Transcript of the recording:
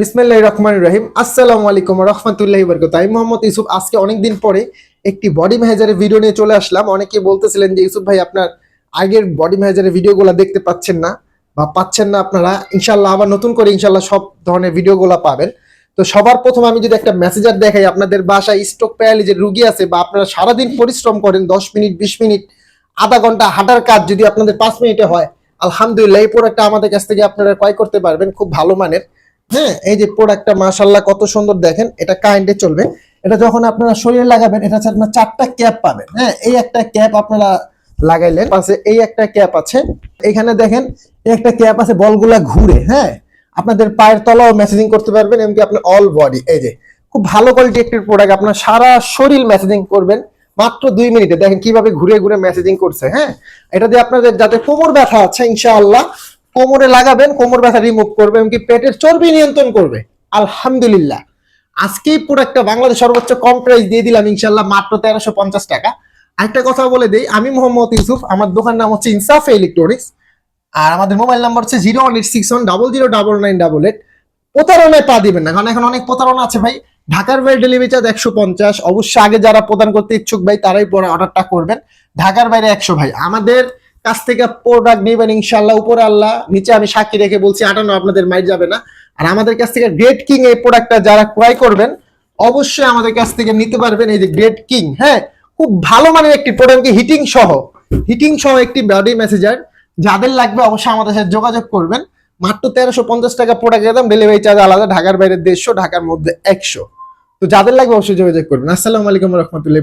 বিসমিল্লাহ রহমান রহিম। আসসালামু আলাইকুম রহমতুল্লাহি বরকত আমি মোহাম্মদ ইউসুফ, আজকে অনেকদিন পরে একটি বডি ম্যানেজারের ভিডিও নিয়ে চলে আসলাম। অনেকে বলতেছিলেন যে, ইউসুফ ভাই, আপনার আগের বডি ম্যানেজারের ভিডিওগুলো দেখতে পাচ্ছেন না বা পাচ্ছেন না আপনারা। ইনশাল্লাহ আবার নতুন করে ইনশাল্লাহ সব ধরনের ভিডিওগুলো পাবেন। তো সবার প্রথম আমি যদি একটা মেসেজার দেখাই, আপনাদের বাসায় স্টক প্যারালি যে রুগী আছে বা আপনারা সারাদিন পরিশ্রম করেন, দশ মিনিট, বিশ মিনিট, আধা ঘণ্টা হাঁটার কাজ যদি আপনাদের পাঁচ মিনিটে হয়, আলহামদুলিল্লাহ, এই প্রোডাক্টটা আমাদের কাছ থেকে আপনারা ক্রয় করতে পারবেন। খুব ভালো মানের। হ্যাঁ এই যে প্রোডাক্টটা মাশাল্লাহ কত সুন্দর দেখেন, এটা কাইন্ডে চলবে। এটা যখন আপনারা শরীরে লাগাবেন, এটা হচ্ছে আপনার চারটা ক্যাপ পাবেন। হ্যাঁ এই একটা ক্যাপ আপনারা লাগাইলেন, পাশে এই একটা ক্যাপ আছে। এখানে দেখেন একটা ক্যাপ আছে, বলগুলা ঘুরে হ্যাঁ। আপনাদের পায়ের তলাও মেসেজিং করতে পারবেন, এমনকি আপনার অল বডি এই যে। খুব ভালো কোয়ালিটি একটি প্রোডাক্ট আপনার সারা শরীর মেসেজিং করবেন, মাত্র দুই মিনিটে। দেখেন কীভাবে ঘুরে ঘুরে মেসেজিং করছে হ্যাঁ। এটা দিয়ে আপনাদের যাতে কোমর ব্যথা আছে, ইনশাআল্লাহ কোমরে লাগাবেন, কোমর ব্যথা রিমুভ করবে, এমনকি পেটের চর্বি নিয়ন্ত্রণ করবে। আলহামদুলিল্লাহ। আজকেই প্রোডাক্টটা বাংলাদেশ সর্বোচ্চ কম প্রাইস দিয়ে দিলাম ইনশাল্লাহ মাত্র তেরোশো পঞ্চাশ টাকা। আরেকটা কথা বলে দিই, আমি মোহাম্মদ ইউসুফ, আমার দোকান নাম হচ্ছে ইনসাফ ইলেকট্রনিক্স আর আমাদের মোবাইল নাম্বার হচ্ছে zero one eight six one double zero double nine double eight. প্রতারণায় পা দিবেন না, কারণ এখন অনেক প্রতারণা আছে ভাই। ঢাকার বাইরে ডেলিভারি চার্জ একশো পঞ্চাশ, অবশ্যই আগে যারা প্রদান করতে ইচ্ছুক ভাই, তারাই পরে অর্ডারটা করবেন। ঢাকার বাইরে একশো ভাই। আমাদের কাছ থেকে প্রোডাক্ট নেবেন ইনশাল্লাহ উপরে আল্লাহ, নিচে আমি সাক্ষী রেখে বলছি, আটানো আপনাদের মাইর যাবে না। আর আমাদের কাছ থেকে গ্রেট কিং এই প্রোডাক্টটা যারা ক্রয় করবেন, অবশ্যই আমাদের কাছ থেকে নিতে পারবেন এই যে গ্রেট কিং হ্যাঁ? খুব ভালো মানের একটি প্রোডাক্ট হিটিং সহ। হিটিং সহ একটি বডি মেসেজার যাদের লাগবে অবশ্যই আমাদের সাথে যোগাযোগ করবেন। মাত্র তেরোশো পঞ্চাশ টাকা প্রোডাক্ট দাম ডেলিভারি চার্জ আলাদা, ঢাকার বাইরে দেড়শো, ঢাকার মধ্যে একশো। তো যাদের লাগবে অবশ্যই যোগাযোগ করবেন। আসসালামু আলাইকুম রহমতুল্লাহ